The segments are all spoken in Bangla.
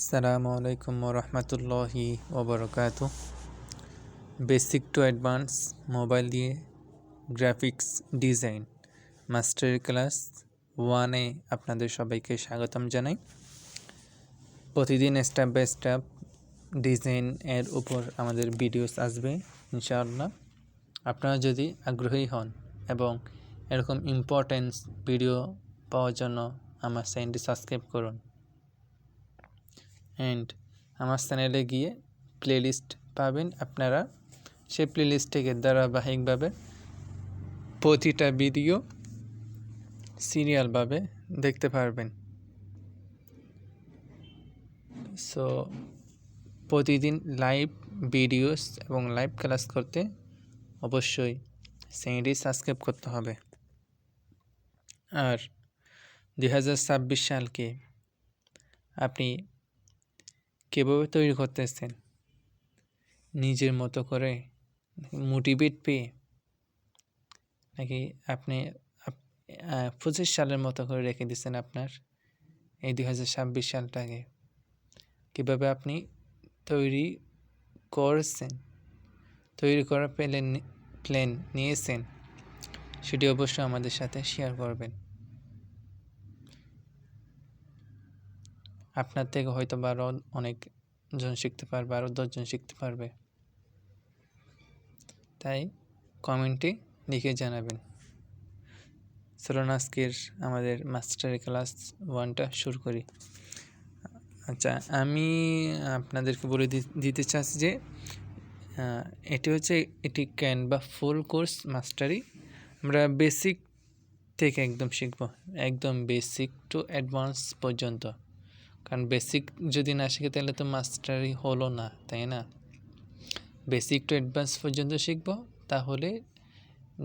আসসালামু আলাইকুম রহমতুল্লাহি ওবরকাত। বেসিক টু অ্যাডভান্স মোবাইল দিয়ে গ্রাফিক্স ডিজাইন মাস্টার ক্লাস ওয়ানে আপনাদের সবাইকে স্বাগতম জানাই। প্রতিদিন স্টেপ বাই স্টেপ ডিজাইন এর উপর আমাদের ভিডিওস আসবে, ইনশাআল্লাহ। আপনারা যদি আগ্রহী হন এবং এরকম ইম্পর্টেন্স ভিডিও পাওয়ার জন্য আমার চ্যানেলটি সাবস্ক্রাইব করুন। অ্যান্ড আমার চ্যানেলে গিয়ে প্লেলিস্ট পাবেন আপনারা। সেই প্লেলিস্ট থেকে ধারাবাহিকভাবে প্রতিটা ভিডিও সিরিয়ালভাবে দেখতে পারবেন। সো প্রতিদিন লাইভ ভিডিওস এবং লাইভ ক্লাস করতে অবশ্যই চ্যানেলটি সাবস্ক্রাইব করতে হবে। আর দু হাজার ছাব্বিশ সালকে আপনি কীভাবে তৈরি করতেছেন? নিজের মতো করে? মোটিভেট পেয়ে নাকি আপনি পঁচিশ সালের মতো করে রেখে দিচ্ছেন আপনার এই দু হাজার ছাব্বিশ সালটাকে? কীভাবে আপনি তৈরি করেছেন? তৈরি করা প্ল্যান প্ল্যান নিয়েছেন? সেটি অবশ্যই আমাদের সাথে শেয়ার করবেন। আপনার থেকে হয়তো বা আরও অনেকজন শিখতে পারবে আরও দশজন শিখতে পারবে। তাই কমেন্টে লিখে জানাবেন। চলুন আজকের আমাদের মাস্টার ক্লাস ওয়ানটা শুরু করি। আচ্ছা আমি আপনাদেরকে বলে দিতে চাচ্ছি যে এটি হচ্ছে এটি ক্যান বা ফুল কোর্স মাস্টারি আমরা বেসিক থেকে একদম শিখব, একদম বেসিক টু অ্যাডভান্স পর্যন্ত। কারণ বেসিক যদি না শিখে তাহলে তো মাস্টারি হলো না, তাই না? বেসিক টু অ্যাডভান্স পর্যন্ত শিখব, তাহলে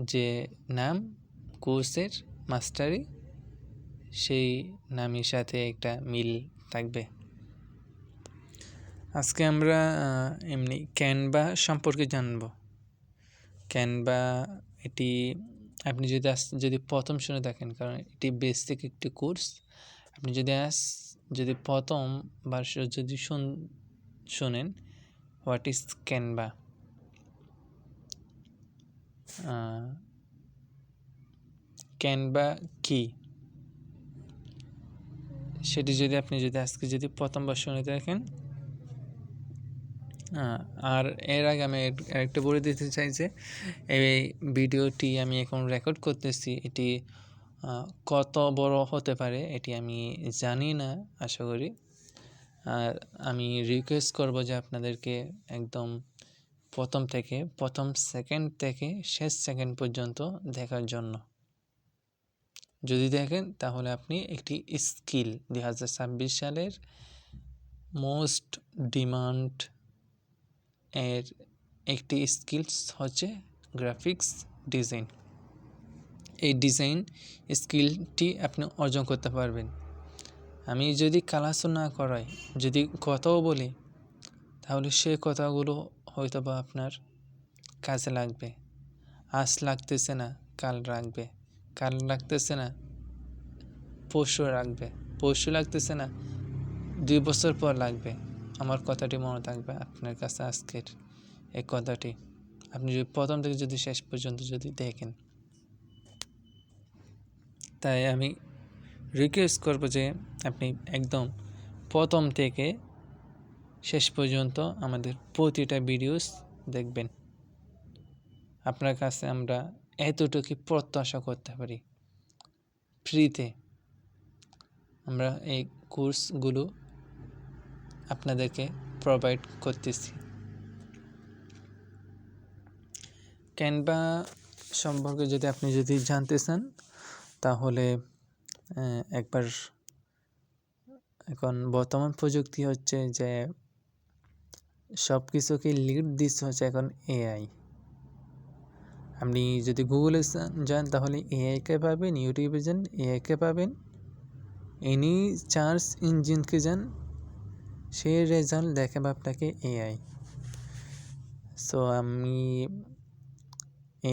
যে নাম কোর্সের মাস্টারি সেই নামের সাথে একটা মিল থাকবে। আজকে আমরা এমনি ক্যানভা সম্পর্কে জানব। ক্যানভা এটি আপনি যদি আস, যদি প্রথম শুনে থাকেন, কারণ এটি বেসিক একটি কোর্স আপনি যদি আস যদি প্রথম বার যদি শুন, শোনেন, হোয়াট ইজ ক্যানভা? ক্যানভা কি? সেটি যদি আপনি যদি আজকে যদি প্রথমবার শুনে থাকেন আর এর আগে আমি একটা বলে দিতে চাই যে, এই ভিডিওটি আমি এখন রেকর্ড করতেছি। এটি কত বড় হতে পারে এটি আমি জানি না, আশা করি। আর আমি রিকোয়েস্ট করব যে আপনাদেরকে একদম প্রথম থেকে, প্রথম সেকেন্ড থেকে শেষ সেকেন্ড পর্যন্ত দেখার জন্য। যদি দেখেন, তাহলে আপনি একটি স্কিল দুই হাজার ছাব্বিশ সালের মোস্ট ডিমান্ড এর একটি স্কিলস হচ্ছে গ্রাফিক্স ডিজাইন এই ডিজাইন স্কিলটি আপনি অর্জন করতে পারবেন। আমি যদি কালাসও না করাই, যদি কথাও বলি, তাহলে সে কথাগুলো হয়তো বা আপনার কাজে লাগবে। আজ লাগতেছে না, কাল রাখবে। কাল লাগতেছে না, পরশু রাখবে। পরশু লাগতেছে না, দুই বছর পর লাগবে। আমার কথাটি মনে থাকবে আপনার কাছে আজকের এই কথাটি। আপনি যদি প্রথম থেকে যদি শেষ পর্যন্ত যদি দেখেন তাই আমি রিকোয়েস্ট করব যে আপনি একদম প্রথম থেকে শেষ পর্যন্ত আমাদের প্রতিটা ভিডিওস দেখবেন। আপনার কাছে আমরা এতটুকু প্রত্যাশা করতে পারি। ফ্রিতে আমরা এই কোর্সগুলো আপনাদেরকে প্রোভাইড করতেছি। ক্যানভা সম্পর্কে যদি আপনি যদি জানতে চান তাহলে একবার এখন বর্তমান প্রযুক্তি হচ্ছে যে সব কিছুকে লিড দিচ্ছে হচ্ছে এখন এআই আপনি যদি গুগলে যান তাহলে এআইকে পাবেন ইউটিউবে যান এআইকে পাবেন এনি চার্জ ইঞ্জিনকে যান, সেই রেজাল্ট দেখাবে আপনাকে এআই সো আমি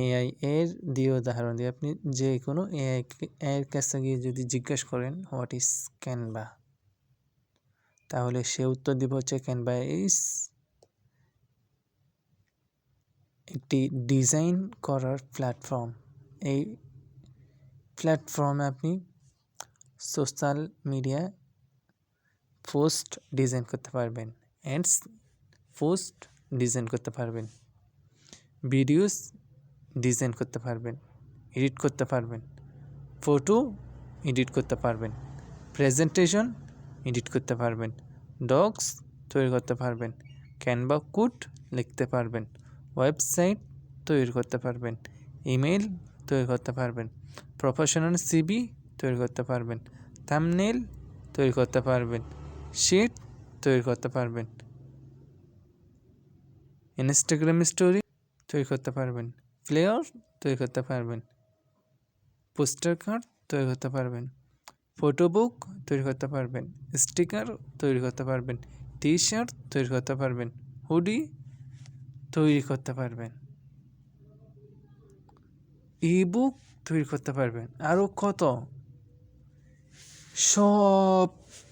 এআই এর দিয়ে উদাহরণ দিয়ে আপনি যে কোনো এআই এর কাছে গিয়ে যদি জিজ্ঞেস করেন হোয়াট ইজ ক্যানভা তাহলে সে উত্তর দিব হচ্ছে ক্যানভা ইস একটি ডিজাইন করার প্ল্যাটফর্ম। এই প্ল্যাটফর্মে আপনি সোশ্যাল মিডিয়া পোস্ট ডিজাইন করতে পারবেন অ্যান্ডস পোস্ট ডিজাইন করতে পারবেন, ভিডিওস ডিজাইন করতে পারবেন এডিট করতে পারবেন ফটো এডিট করতে পারবেন প্রেজেন্টেশন এডিট করতে পারবেন ডগস তৈরি করতে পারবেন ক্যানভা কোড লিখতে পারবেন ওয়েবসাইট তৈরি করতে পারবেন ইমেল তৈরি করতে পারবেন প্রফেশনাল সিবি তৈরি করতে পারবেন থামনেল তৈরি করতে পারবেন শিট তৈরি করতে পারবেন ইনস্টাগ্রাম স্টোরি তৈরি করতে পারবেন ফ্লেয়ার তৈরি করতে পারবেন। পোস্টার কার্ড তৈরি করতে পারবেন। ফটো বুক তৈরি করতে পারবেন। স্টিকার তৈরি করতে পারবেন। টি শার্ট তৈরি করতে পারবেন। হুডি তৈরি করতে পারবেন। ই বুক তৈরি করতে পারবেন। আরও কত? সব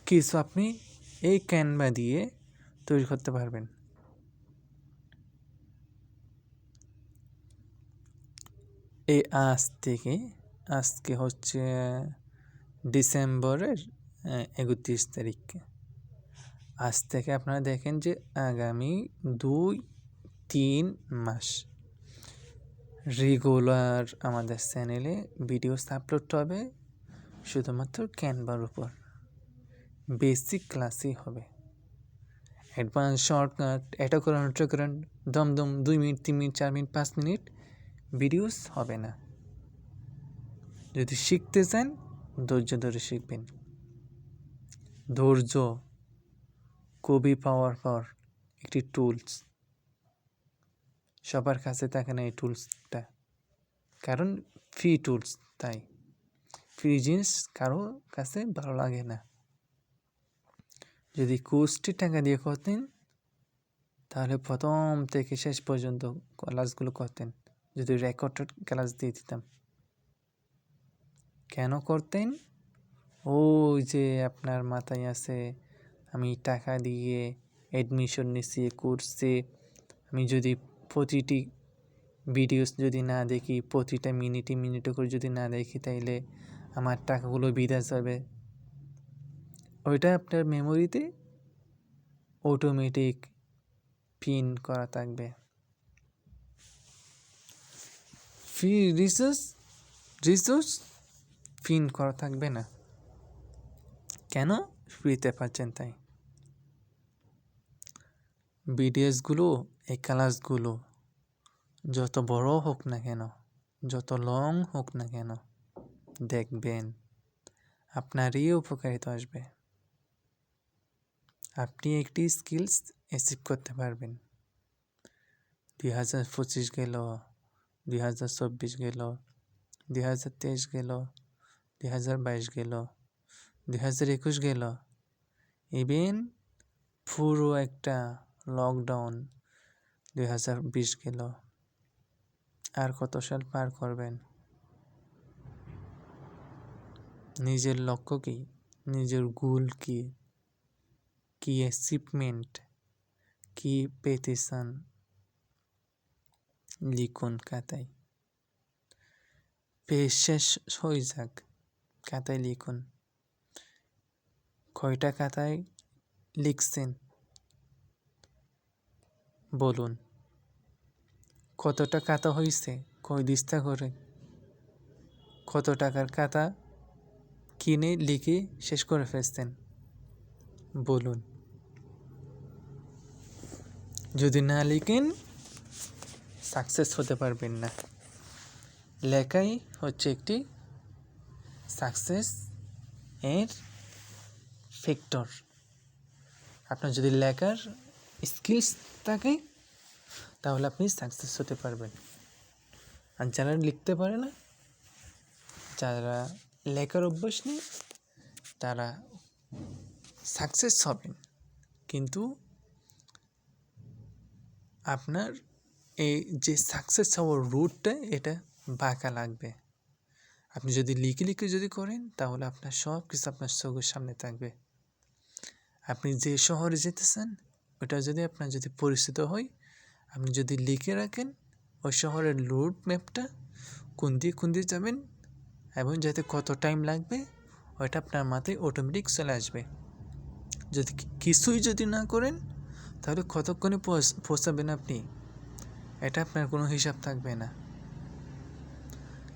কিছু আপনি এই ক্যানভা দিয়ে তৈরি করতে পারবেন। এই আজ থেকে আজকে হচ্ছে, ডিসেম্বরের একত্রিশ তারিখ। আজ থেকে আপনারা দেখেন যে আগামী দুই, তিন মাস রেগুলার আমাদের চ্যানেলে ভিডিওস আপলোড হবে, শুধুমাত্র ক্যানভার উপর। বেসিক ক্লাসই হবে। অ্যাডভান্স শর্টকাট এটা করেন ওটা করেন দমদম দুই মিনিট, তিন মিনিট, চার মিনিট, পাঁচ মিনিট ভিডিওস হবে না। যদি শিখতে চান, ধৈর্য ধরে শিখবেন। ধৈর্য, কবি পাওয়ার পর একটি টুলস সবার কাছে থাকে না এই টুলসটা কারণ ফ্রি টুলস তাই। ফ্রি জিনিস কারও কাছে ভালো লাগে না। যদি কোর্সটি টাকা দিয়ে করতেন, তাহলে প্রথম থেকে শেষ পর্যন্ত ক্লাসগুলো করতেন। যদি রেকর্ডেড ক্লাস দিয়ে দিতাম। কেন করতেন? ওই যে আপনার মাথায় আছে, আমি টাকা দিয়ে অ্যাডমিশন নিছি কোর্সে আমি যদি প্রতিটি ভিডিওস যদি না দেখি, প্রতিটা মিনিটে মিনিটে করে যদি না দেখি, তাইলে আমার টাকাগুলো বিদাস যাবে ওইটা আপনার মেমোরিতে অটোমেটিক পিন করা থাকবে। ফ্রি রিসোর্স রিসোর্স পিন করা থাকবে না। কেন? ফ্রিতে পাচ্ছেন তাই। বিডিএসগুলো এই ক্লাসগুলো যত বড় হোক না কেন, যত লং হোক না কেন, দেখবেন আপনারই উপকারিত আসবে। আপনি একটি স্কিলস অ্যাচিভ করতে পারবেন। দুই হাজার পঁচিশ গেল। দুই হাজার চব্বিশ গেল, দুই হাজার তেইশ গেল, দুই হাজার বাইশ গেল, দুই হাজার একুশ গেল। ইভেন পুরো একটা লকডাউন দুই হাজার বিশ গেল। আর কত সাল পার করবেন? নিজের লক্ষ্য কি? নিজের গোল কি? কি অ্যাচিভমেন্ট কি পেতে চান লিখুন খাতায়। পেজ শেষ হয়ে যাক, খাতায় লিখুন। কয়টা খাতায় লিখছেন? বলুন। কতটা খাতা হয়েছে কয় দিস্তা করে? কত টাকার খাতা কিনে লিখে শেষ করে ফেলছেন? বলুন। যদি না লিখেন সাকসেস হতে পারবেন না। লেখাই হচ্ছে একটি সাকসেস এর ফ্যাক্টর আপনার যদি লেখার স্কিলস থাকে, তাহলে আপনি সাকসেস হতে পারবেন। আর যারা লিখতে পারে না, যারা লেখার অভ্যাস নেই, তারা সাকসেস হবেন। কিন্তু আপনার এই যে সাকসেস হওয়ার রুটটা এটা বাঁকা লাগবে। আপনি যদি লিখে লিখে যদি করেন, তাহলে আপনার সব কিছু আপনার চোখের সামনে থাকবে। আপনি যে শহরে যেতেছেন, ওটা যদি আপনার যদি পরিচিত হয়, আপনি যদি লিখে রাখেন, ওই শহরের রুট ম্যাপটা কোন দিয়ে কোন দিয়ে যাবেন, এবং যাতে কত টাইম লাগবে, ওইটা আপনার মাথায় অটোমেটিক চলে আসবে। যদি কিছুই যদি না করেন, তাহলে কতক্ষণে পৌঁছ- পৌঁছাবেন আপনি? এটা আপনার কোনো হিসাব থাকবে না।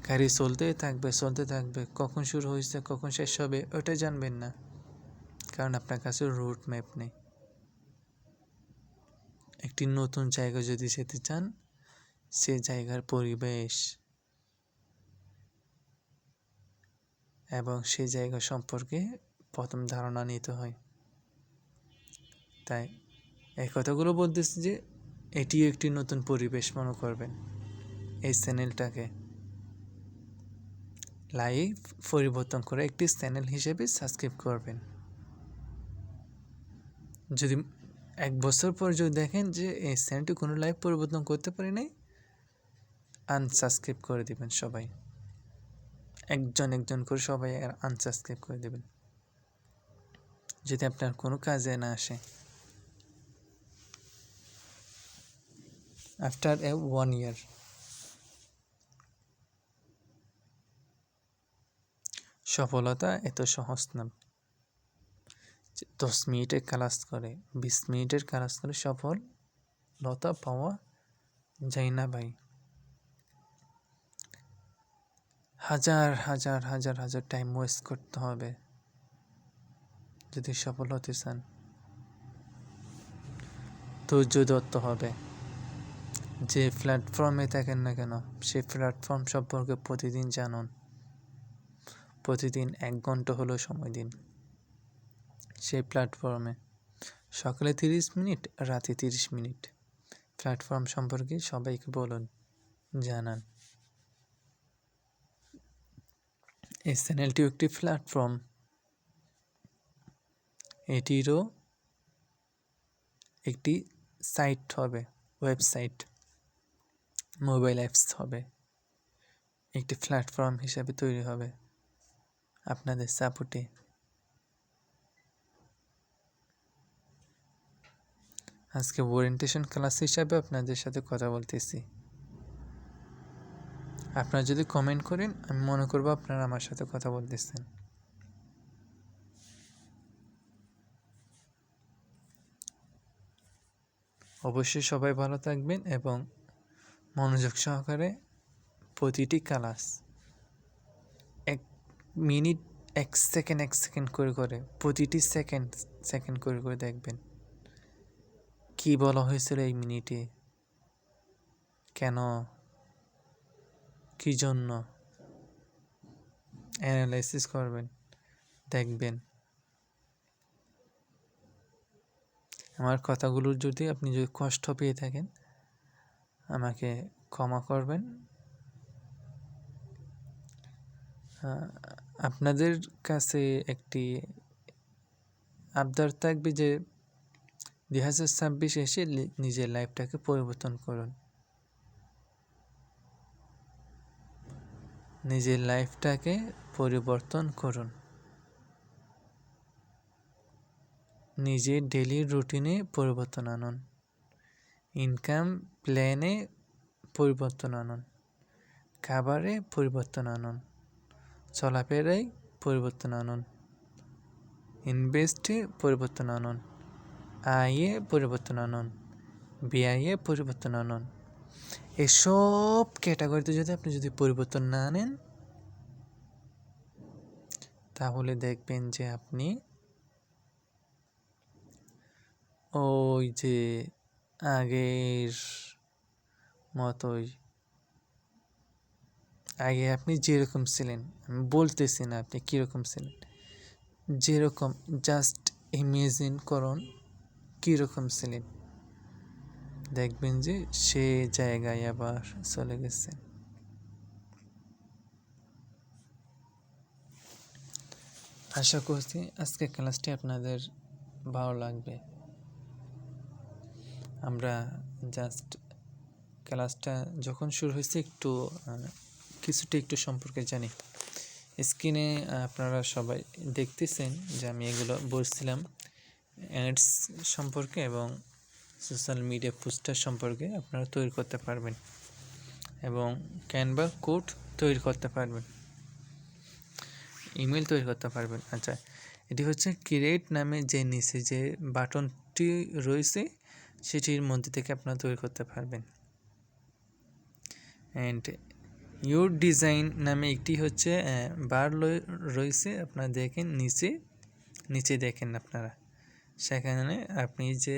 গাড়ি চলতেই থাকবে, চলতে থাকবে, কখন শুরু হয়েছে, কখন শেষ হবে, ওটা জানবেন না। কারণ আপনার কাছে রুট ম্যাপ নেই। একটি নতুন জায়গা যদি যেতে চান, সে জায়গার পরিবেশ এবং সেই জায়গা সম্পর্কে প্রথম ধারণা নিতে হয়। তাই এই কথাগুলো বলতেছি যে এটি একটি নতুন পরিবেশ মনে করবেন। এই চ্যানেলটাকে লাইভ পরিবর্তন করে একটি চ্যানেল হিসেবে সাবস্ক্রাইব করবেন। যদি এক বছর পর যদি দেখেন যে এই চ্যানেলটি কোনো লাইভ পরিবর্তন করতে পারি নাই আনসাবস্ক্রাইব করে দিবেন সবাই। একজন একজন করে সবাই আর আনসাবস্ক্রাইব করে দেবেন। যদি আপনার কোনো কাজে না আসে আফটার এ ওয়ান ইয়ার সফলতা এত সহজ না। দশ মিনিটের ক্লাস করে, বিশ মিনিটের ক্লাস করে সফলতা পাওয়া যায় না ভাই। হাজার হাজার হাজার হাজার টাইম ওয়েস্ট করতে হবে যদি সফল হতে চান। ধৈর্য ধরতে হবে। যে প্ল্যাটফর্মে থাকেন না কেন, সেই প্ল্যাটফর্ম সম্পর্কে প্রতিদিন জানুন। প্রতিদিন এক ঘণ্টা হলো সময় দিন সেই প্ল্যাটফর্মে সকালে তিরিশ মিনিট, রাতে তিরিশ মিনিট। প্ল্যাটফর্ম সম্পর্কে সবাইকে বলুন, জানান। এই চ্যানেলটিও একটি প্ল্যাটফর্ম এটিরও একটি সাইট হবে ওয়েবসাইট মোবাইল অ্যাপস হবে। একটি প্ল্যাটফর্ম হিসাবে তৈরি হবে আপনাদের সাপোর্টে। আজকে ওরিয়েন্টেশন ক্লাস হিসাবে আপনাদের সাথে কথা বলতেছি। আপনারা যদি কমেন্ট করেন, আমি মনে করব আপনারা আমার সাথে কথা বলতেছেন। অবশ্যই সবাই ভালো থাকবেন এবং মনোযোগ সহকারে প্রতিটি ক্লাস এক মিনিট এক সেকেন্ড এক সেকেন্ড করে করে, প্রতিটি সেকেন্ড সেকেন্ড করে করে দেখবেন। কি বলা হয়েছিল এই মিনিটে কেন? কি জন্য? অ্যানালাইসিস করবেন, দেখবেন। আমার কথাগুলোর যদি আপনি যদি কষ্ট পেয়ে থাকেন আমাকে ক্ষমা করবেন। আপনাদের কাছে একটি আবদার থাকবে যে দুই হাজার ছাব্বিশ এসে নিজের লাইফটাকে পরিবর্তন করুন। নিজের লাইফটাকে পরিবর্তন করুন। নিজের ডেলি রুটিনে পরিবর্তন আনুন। ইনকাম প্ল্যানে পরিবর্তন আনুন। খাবারে পরিবর্তন আনুন। চলাফেরায় পরিবর্তন আনুন। ইনভেস্টে পরিবর্তন আনুন। আয়ে পরিবর্তন আনুন। ব্যয়ে পরিবর্তন আনুন। এসব ক্যাটাগরিতে যদি আপনি যদি পরিবর্তন না আনেন তাহলে দেখবেন যে আপনি ওই যে আগের মতোই। আগে আপনি যেরকম ছিলেন, আমি বলতেছি না আপনি কীরকম ছিলেন। যেরকম জাস্ট ইমেজিন করুন কীরকম ছিলেন। দেখবেন যে সে জায়গায় আবার চলে গেছে। আশা করছি আজকে ক্লাসটি আপনাদের ভালো লাগবে। আমরা জাস্ট ক্লাসটা যখন শুরু হয়েছে একটু কিছুটা একটু সম্পর্কে জানি। স্ক্রিনে আপনারা সবাই দেখতেছেন যে আমি এগুলো বলছিলাম অ্যাডস সম্পর্কে এবং সোশ্যাল মিডিয়া পোস্টার সম্পর্কে আপনারা তৈরি করতে পারবেন এবং ক্যানভা কোড তৈরি করতে পারবেন। ইমেল তৈরি করতে পারবেন। আচ্ছা এটি হচ্ছে ক্রিয়েট নামে যে নিচে যে বাটনটি রয়েছে সেটির মধ্যে থেকে আপনারা তৈরি করতে পারবেন। অ্যান্ড ইউর ডিজাইন নামে একটি হচ্ছে বার রয়েছে, আপনারা দেখেন, নিচে নিচে দেখেন আপনারা। সেখানে আপনি যে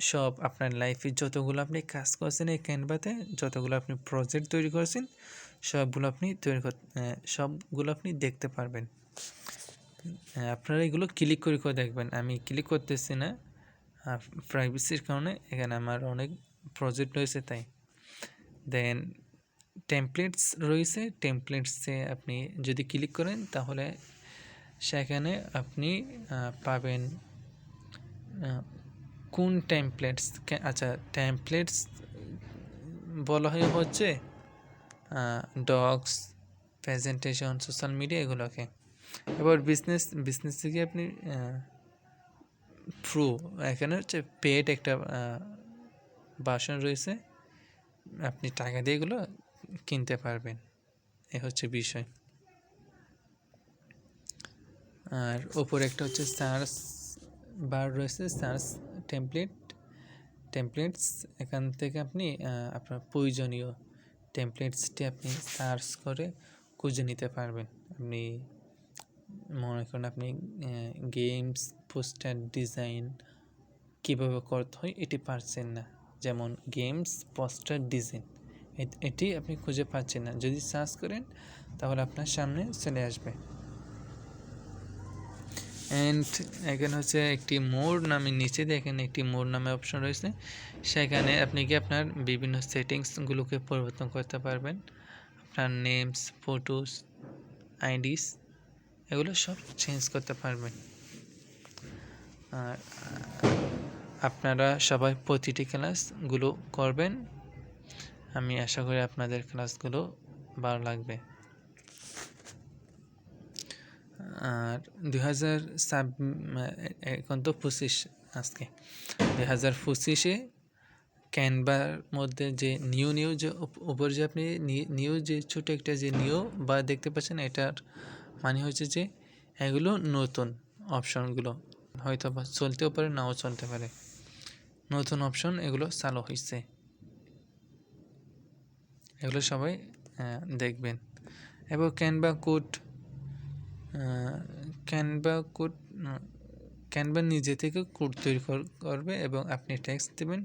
সব আপনার লাইফে যতগুলো আপনি কাজ করছেন এই ক্যানভাতে যতগুলো আপনি প্রজেক্ট তৈরি করছেন, সবগুলো আপনি তৈরি সবগুলো আপনি দেখতে পারবেন। আপনারা এগুলো ক্লিক করে করে দেখবেন। আমি ক্লিক করতেছি না। প্রাইভেসির কারণে এখানে আমার অনেক প্রজেক্ট রয়েছে তাই। দেন টেমপ্লেটস রয়েছে টেমপ্লেটসে আপনি যদি ক্লিক করেন তাহলে সেখানে আপনি পাবেন কোন টেমপ্লেটস আচ্ছা টেমপ্লেটস বলা হয় হচ্ছে ডগস প্রেজেন্টেশন সোশ্যাল মিডিয়া এগুলোকে। এবার বিজনেস বিজনেস থেকে আপনি প্রো এখানে হচ্ছে পেড একটা বাসন রয়েছে। আপনি টাকা দিয়ে এগুলো কিনতে পারবেন। এ হচ্ছে বিষয়। আর ওপরে একটা হচ্ছে সার্চ বার রয়েছে সার্চ টেমপ্লেট টেমপ্লেটস এখান থেকে আপনি আপনার প্রয়োজনীয় টেমপ্লেটসটি আপনি সার্চ করে খুঁজে নিতে পারবেন। আপনি মনে করেন আপনি গেমস পোস্টার ডিজাইন কীভাবে করতে হয় এটি পারছেন না। যেমন গেমস পোস্টার ডিজাইন। এটি আপনি খুঁজে পাচ্ছেন না। যদি সার্চ করেন, তাহলে আপনার সামনে চলে আসবে। অ্যান্ড এখানে হচ্ছে একটি মোর নামে নিচে দেখেন একটি মোর নামে অপশন রয়েছে। সেখানে আপনি কি আপনার বিভিন্ন সেটিংসগুলোকে পরিবর্তন করতে পারবেন। আপনার নেমস ফটোস আইডিস এগুলো সব চেঞ্জ করতে পারবেন। আর আপনারা সবাই প্রতিটি ক্লাসগুলো করবেন। আমি আশা করি আপনাদের ক্লাসগুলো ভালো লাগবে। আর দুই হাজার সাব এখন তো পঁচিশ আজকে। দুই হাজার পঁচিশে ক্যানভার মধ্যে যে নিউ নিউ যে উপর যে আপনি নিউ যে ছোটো একটা যে নিউ বা দেখতে পাচ্ছেন, এটার মানে হচ্ছে যে এগুলো নতুন অপশনগুলো হয়তো বা চলতেও পারে, নাও চলতে পারে। নতুন অপশন এগুলো চালু হয়েছে এগুলো সবাই দেখবেন। এবং Canva code Canva code Canva নিজে থেকে কোড তৈরি করবে এবং আপনি ট্যাক্স দেবেন,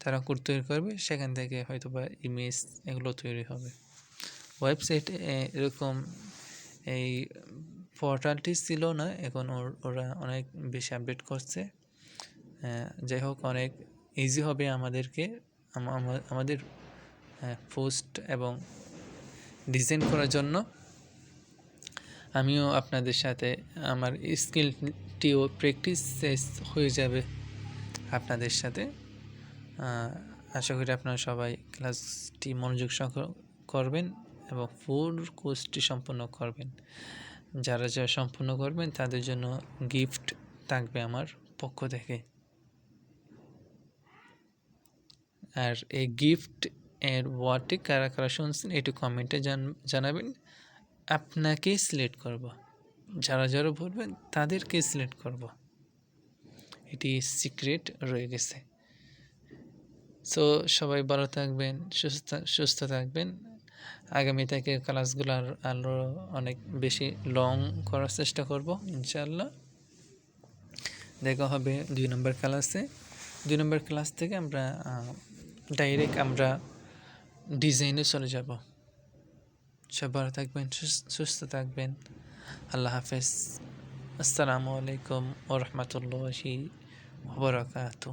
তারা কোড তৈরি করবে, সেখান থেকে হয়তো বা ইমেজ এগুলো তৈরি হবে। ওয়েবসাইট এরকম এই পোর্টালটি ছিল না, এখন ওরা অনেক বেশি আপডেট করছে। যাই হোক, অনেক ইজি হবে আমাদেরকে আমাদের পোস্ট এবং ডিজাইন করার জন্য। আমিও আপনাদের সাথে আমার স্কিলটিও প্র্যাকটিস হয়ে যাবে আপনাদের সাথে। আশা করি আপনারা সবাই ক্লাসটি মনোযোগ সহ করবেন এবং ফুল কোর্সটি সম্পন্ন করবেন। যারা যারা সম্পূর্ণ করবেন, তাদের জন্য গিফট থাকবে আমার পক্ষ থেকে। আর এই গিফট এর ওয়ার্ডটি কারা কারা শুনছেন, একটু কমেন্টে জানাবেন। আপনাকেই সিলেক্ট করব। যারা যারা বলবেন তাদেরকে সিলেক্ট করব। এটি সিক্রেট রয়ে গেছে। সো সবাই ভালো থাকবেন, সুস্থ সুস্থ থাকবেন। আগামী থেকে ক্লাসগুলো আর আরও অনেক বেশি লং করার চেষ্টা করব ইনশাল্লাহ দেখা হবে দুই নম্বর ক্লাসে দুই নম্বর ক্লাস থেকে আমরা ডাইরেক্ট আমরা ডিজাইনে চলে যাব। সব ভালো থাকবেন সুস্থ থাকবেন। আল্লাহ হাফেজ। আসসালামু আলাইকুম ওরহমতুল্লাহি ওবরাকাতু